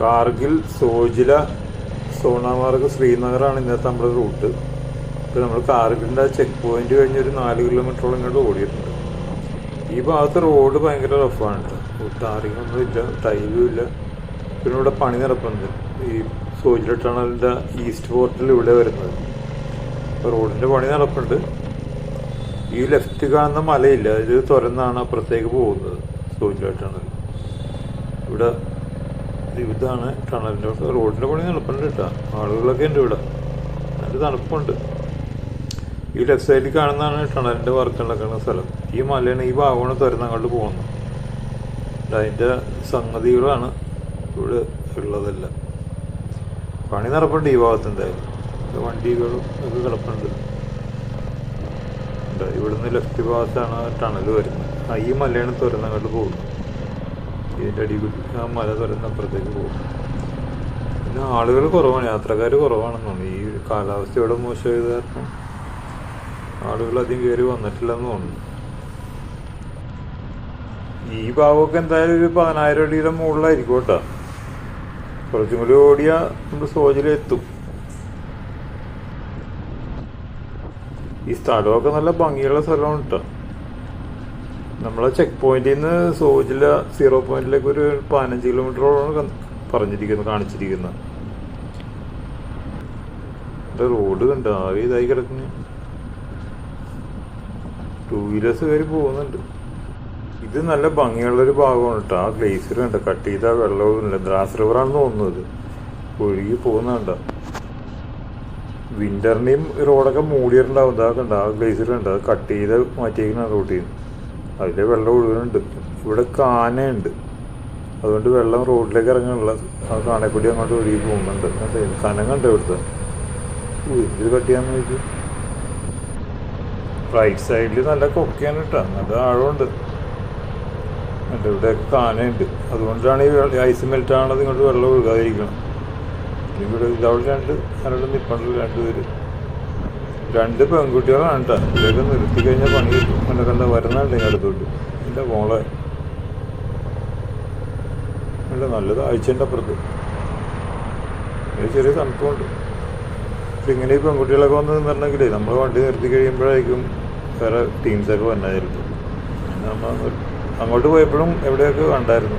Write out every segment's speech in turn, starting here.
കാർഗിൽ സോജില സോണാമാർഗ് ശ്രീനഗറാണ് ഇന്നത്തെ നമ്മുടെ റൂട്ട്. ഇപ്പോൾ നമ്മൾ കാർഗിലിന്റെ ആ ചെക്ക് പോയിന്റ് കഴിഞ്ഞ് ഒരു നാല് കിലോമീറ്ററോളം ഇങ്ങോട്ട് ഓടിയിട്ടുണ്ട്. ഈ ഭാഗത്ത് റോഡ് ഭയങ്കര റഫാണ് ടാറിങ്ങൊന്നും ഇല്ല ടൈലും ഇല്ല. പിന്നെ ഇവിടെ പണി നടപ്പുണ്ട്. ഈ സോജില ടണലിന്റെ ഈസ്റ്റ് പോർട്ടിൽ ഇവിടെ വരുന്നത്. റോഡിന്റെ പണി നടപ്പുണ്ട്. ഈ ലെഫ്റ്റ് കാണുന്ന മലയില്ല ഇത് തുറന്നാണ് അപ്പുറത്തേക്ക് പോകുന്നത് സോജില ടണൽ. ഇവിടെ ഇതാണ് ടണലിന്റെ റോഡിന്റെ പണി നടപ്പുണ്ട് കേട്ടോ. ആളുകളൊക്കെ ഉണ്ട് ഇവിടെ. നല്ല തണുപ്പുണ്ട്. ഈ ലെഫ്റ്റ് സൈഡിൽ കാണുന്നതാണ് ടണലിന്റെ വർക്ക് നടക്കുന്ന സ്ഥലം. ഈ മലയാണ് ഈ ഭാഗമാണ് തുരന്നങ്ങോട്ട് പോകുന്നത്. അതിന്റെ സംഗതികളാണ് ഇവിടെ ഉള്ളതെല്ലാം. പണി നടപ്പുണ്ട് ഈ ഭാഗത്ത് എന്തായാലും വണ്ടികളും ഒക്കെ കിടപ്പുണ്ട്. ഇവിടുന്ന് ലെഫ്റ്റ് ഭാഗത്താണ് ടണൽ വരുന്നത്. ഈ മലയാണ് തുരന്നങ്ങോട്ട് പോകുന്നത്. ഇതിന്റെ അടി കൂടി ആ മല തുറന്ന് അപ്പുറത്തേക്ക് പോകും. പിന്നെ ആളുകൾ കുറവാണ് യാത്രക്കാർ കുറവാണെന്ന് തോന്നുന്നു ഈ കാലാവസ്ഥയോടെ മോശമായത് കാരണം ആളുകൾ അധികം കയറി വന്നിട്ടില്ലെന്ന് തോന്നുന്നു. ഈ ഭാഗമൊക്കെ എന്തായാലും ഒരു പതിനായിരം അടിയുടെ മുകളിലായിരിക്കും കേട്ടോ. കുറച്ചും കൂടി ഓടിയാൽ നമ്മൾ സോജിലെത്തും ഈ സ്ഥലമൊക്കെ നല്ല ഭംഗിയുള്ള സ്ഥലമാണ് കേട്ടോ. നമ്മളെ ചെക്ക് പോയിന്റിൽ നിന്ന് സോജില സീറോ പോയിന്റിലേക്ക് ഒരു പതിനഞ്ച് കിലോമീറ്ററോളം പറഞ്ഞിരിക്കുന്നത് കാണിച്ചിരിക്കുന്നത് റോഡ് കണ്ടോ ആവി ഇതായി കിടക്കുന്നു. ടൂ വീലേഴ്സ് കയറി പോകുന്നുണ്ട്. ഇത് നല്ല ഭംഗിയുള്ളൊരു ഭാഗമാണ് കേട്ടോ. ആ ഗ്ലേസിയർ കണ്ട കട്ട് ചെയ്ത വെള്ളമൊന്നുമില്ല. ദ്രാസ് റിവറാണെന്ന് തോന്നുന്നത് ഒഴുകി പോകുന്നുണ്ട വിന്ററിനെയും റോഡൊക്കെ മൂടിയിട്ടുണ്ടാവും. ഇതാ കണ്ട? ആ ഗ്ലേസിയർ കണ്ട കട്ട് ചെയ്ത് മാറ്റിയേക്കുന്ന റോഡിൽ നിന്ന് അതിലെ വെള്ളം ഒഴുകുന്നുണ്ട്. ഇവിടെ കാനയുണ്ട്. അതുകൊണ്ട് വെള്ളം റോഡിലേക്ക് ഇറങ്ങാനുള്ള ആ അങ്ങോട്ട് ഒഴുകി പോകുന്നുണ്ട്? കനം കണ്ടോ ഇവിടുത്തെ. ഇത് കട്ടിയാന്ന് ചോദിച്ചു റൈറ്റ് സൈഡിൽ നല്ല കൊക്കയാണ് കേട്ടോ. നല്ല ആഴമുണ്ട്. എന്റെ ഇവിടെ കാനയുണ്ട്. അതുകൊണ്ടാണ് ഈ ഐസ് മെൽറ്റ് ആണത് ഇങ്ങോട്ട് വെള്ളം ഒഴുകാതിരിക്കണം ഇവിടെ ഇതവിടെ രണ്ട് ആരോടും നിൽപ്പുണ്ടല്ലോ രണ്ടുപേര് രണ്ട് പെൺകുട്ടികളാണ് കേട്ടോ ഇതൊക്കെ നിർത്തി കഴിഞ്ഞാൽ പണി കിട്ടും. കണ്ട കണ്ട വരുന്നുണ്ട് ഞാൻ അടുത്തോട്ട്. എന്റെ മോളെ. അല്ല നല്ലത് ആഴ്ചന്റെ അപ്പുറത്ത്. ചെറിയ തണുപ്പുണ്ട്. പക്ഷെ ഇങ്ങനെ ഈ പെൺകുട്ടികളൊക്കെ വന്ന് നിന്നിട്ടുണ്ടെങ്കിലേ നമ്മൾ വണ്ടി നിർത്തി കഴിയുമ്പോഴായിരിക്കും വേറെ ടീംസൊക്കെ വന്നായിരിക്കും നമ്മൾ അങ്ങോട്ട് പോയപ്പോഴും എവിടെയൊക്കെ കണ്ടായിരുന്നു.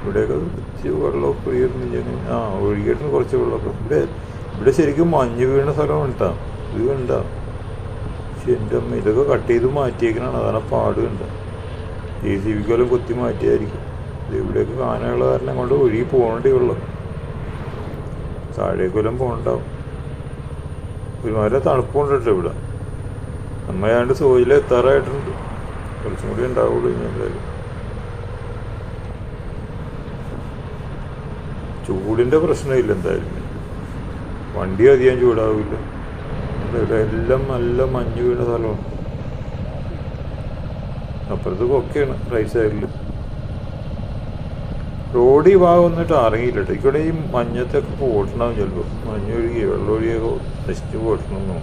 ഇവിടെയൊക്കെ ഇച്ചിരി വെള്ളമൊക്കെ ഒഴുകിയിരുന്നു ആ ഒഴുകിയിട്ടുണ്ട് കുറച്ച് വെള്ളമൊക്കെ. ഇവിടെ ഇവിടെ ശരിക്കും മഞ്ഞ് വീണ സ്ഥലമാണ് കേട്ടോ ഇത് കണ്ട. പക്ഷെ എന്റെ അമ്മ ഇതൊക്കെ കട്ട് ചെയ്ത് മാറ്റിയേക്കണാണ്. അതാണ് പാട് കണ്ട ജെ സി ബിക്കെല്ലാം കുത്തി മാറ്റിയായിരിക്കും. ഇത് ഇവിടെയൊക്കെ കാനയുള്ള കാരണം കൊണ്ട് ഒഴുകി പോകേണ്ടി ഉള്ളു താഴേക്കൊല്ലം പോകണ്ടാവും. ഒരുമാതിരി തണുപ്പുണ്ട് കേട്ടോ ഇവിടെ. അമ്മയാണ്ട് സോയിലെത്താറായിട്ടുണ്ട്. കുറച്ചും കൂടി ഉണ്ടാവുള്ളൂ ഇനി എന്തായാലും. ചൂടിന്റെ പ്രശ്നമില്ല എന്തായാലും. വണ്ടി അധികം ചൂടാവില്ല. എല്ലാം നല്ല മഞ്ഞ് വീണ സ്ഥലമാണ്. അപ്പുറത്ത് കൊക്കെയാണ് റൈറ്റ് സൈഡിൽ റോഡ് ഈ ഭാഗം വന്നിട്ട് ഇറങ്ങിയില്ല ഇവിടെ ഈ മഞ്ഞത്തൊക്കെ പോട്ടണം ചിലപ്പോൾ മഞ്ഞൊഴുകി വെള്ളം ഒഴുകിയൊക്കെ നശിച്ച് പോട്ടണം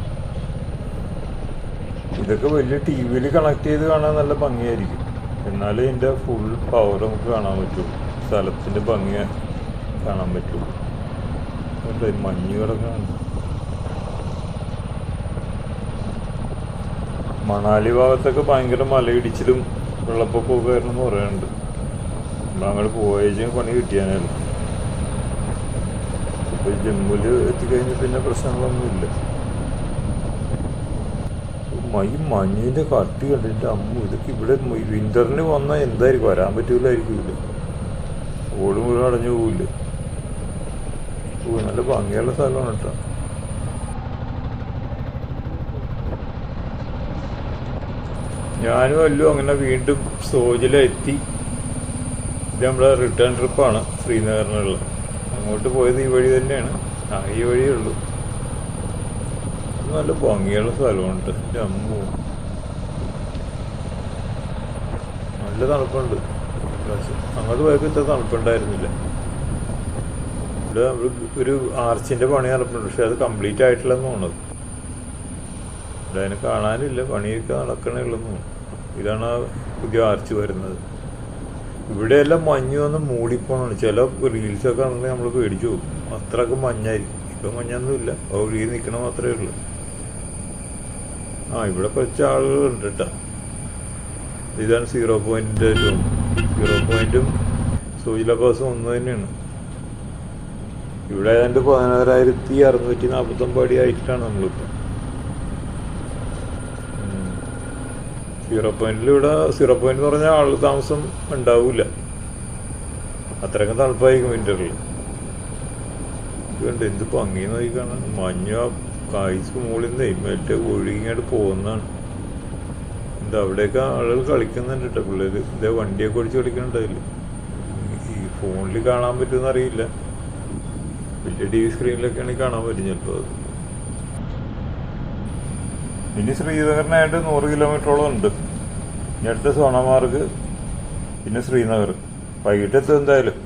ഇതൊക്കെ വലിയ ടി വിയിൽ കണക്ട് ചെയ്ത് കാണാൻ നല്ല ഭംഗിയായിരിക്കും. എന്നാലേ ഇതിന്റെ ഫുൾ പവർ നമുക്ക് കാണാൻ പറ്റുള്ളൂ സ്ഥലത്തിന്റെ ഭംഗി കാണാൻ പറ്റുള്ളൂ ഈ മഞ്ഞ് കിടക്കാണ് മണാലി ഭാഗത്തൊക്കെ ഭയങ്കര മലയിടിച്ചിലും വെള്ളപ്പൊക്കമൊക്കെ ആയിരുന്നു എന്ന് പറയുന്നുണ്ട് നമ്മൾ അങ്ങോട്ട് പോയേച്ചും പണി കിട്ടിയാനല്ലോ. ഇപ്പൊ ജമ്മുവിൽ എത്തിക്കഴിഞ്ഞ് പിന്നെ പ്രശ്നങ്ങളൊന്നുമില്ല ഈ മഞ്ഞിന്റെ കട്ടി കണ്ടിട്ട് അമ്മ ഇതൊക്കെ ഇവിടെ വിന്ററിന് വന്നാൽ എന്തായിരിക്കും? വരാൻ പറ്റൂലായിരിക്കില്ല ഓട് മുഴുവൻ അടഞ്ഞു പോവില്ല? ഓ നല്ല ഭംഗിയുള്ള സ്ഥലമാണ് കേട്ടോ. ഞാനും അല്ലു അങ്ങനെ വീണ്ടും സോജിലെത്തി. ഇത് നമ്മുടെ റിട്ടേൺ ട്രിപ്പാണ് ശ്രീനഗറിനുള്ള അങ്ങോട്ട് പോയത് ഈ വഴി തന്നെയാണ്. ആ ഈ വഴിയേ ഉള്ളൂ. നല്ല ഭംഗിയുള്ള സ്ഥലമുണ്ട്. അമ്മു നല്ല തണുപ്പുണ്ട്. അങ്ങോട്ട് പോയപ്പോൾ ഇത്ര തണുപ്പുണ്ടായിരുന്നില്ല. ഇവിടെ ഒരു- ആർച്ചിന്റെ പണി നടപ്പുണ്ട്. പക്ഷെ അത് കംപ്ലീറ്റ് ആയിട്ടില്ലെന്ന് തോന്നുന്നത് അതിനെ കാണാനില്ല. പണിയൊക്കെ നടക്കണേ ഉള്ളൂ ഇതാണ് പുതിയ ആർച്ച് വരുന്നത്. ഇവിടെയെല്ലാം മഞ്ഞ് വന്ന് മൂടിപ്പോണാണ്. ചില റീൽസൊക്കെ ആണെങ്കിൽ നമ്മൾ പേടിച്ചു പോകും. അത്രയൊക്കെ മഞ്ഞായിരിക്കും. ഇപ്പം മഞ്ഞൊന്നുമില്ല. ഒഴുകി നിൽക്കണ മാത്രമേ ഉള്ളൂ. ആ ഇവിടെ കുറച്ച് ആളുകളുണ്ട് കേട്ടോ. ഇതാണ് സീറോ പോയിന്റ് സീറോ പോയിന്റും സൂചിലബാസും ഒന്ന് തന്നെയാണ്. ഇവിടെ ഏതാണ്ട് പതിനാറായിരത്തി അറുന്നൂറ്റി നാൽപ്പത്തൊമ്പത് അടി ആയിട്ടാണ് നമ്മളിപ്പോൾ സീറോ പോയിന്റിൽ ഇവിടെ സീറോ പോയിന്റ് എന്ന് പറഞ്ഞാൽ ആൾ താമസം ഉണ്ടാവില്ല അത്രയ്ക്കും തണുപ്പായിരിക്കും വിന്ററിൽ ഇതുണ്ട് എന്ത് ഭംഗി നോക്കിക്കാണ് മഞ്ഞ കായ്ച്ച് മുകളിൽ നിന്ന് മറ്റേ ഒഴുകിങ്ങോട്ട് പോകുന്നതാണ്. എന്താ അവിടെയൊക്കെ ആളുകൾ കളിക്കുന്നുണ്ട് കേട്ടോ പിള്ളേര്. ഇതേ വണ്ടിയൊക്കെ ഓടിച്ച് കളിക്കുന്നുണ്ടാവില്ല ഈ ഫോണിൽ കാണാൻ പറ്റുമെന്ന് അറിയില്ല. വലിയ ടി വി സ്ക്രീനിലൊക്കെ ആണെങ്കിൽ കാണാൻ പറ്റും ചിലപ്പോൾ ഇനി ശ്രീനഗറിനായിട്ട് നൂറ് കിലോമീറ്ററോളം ഉണ്ട്. ഇനി അടുത്ത സോണമാർഗ് പിന്നെ ശ്രീനഗർ. വൈകിട്ട് എത്തും എന്തായാലും.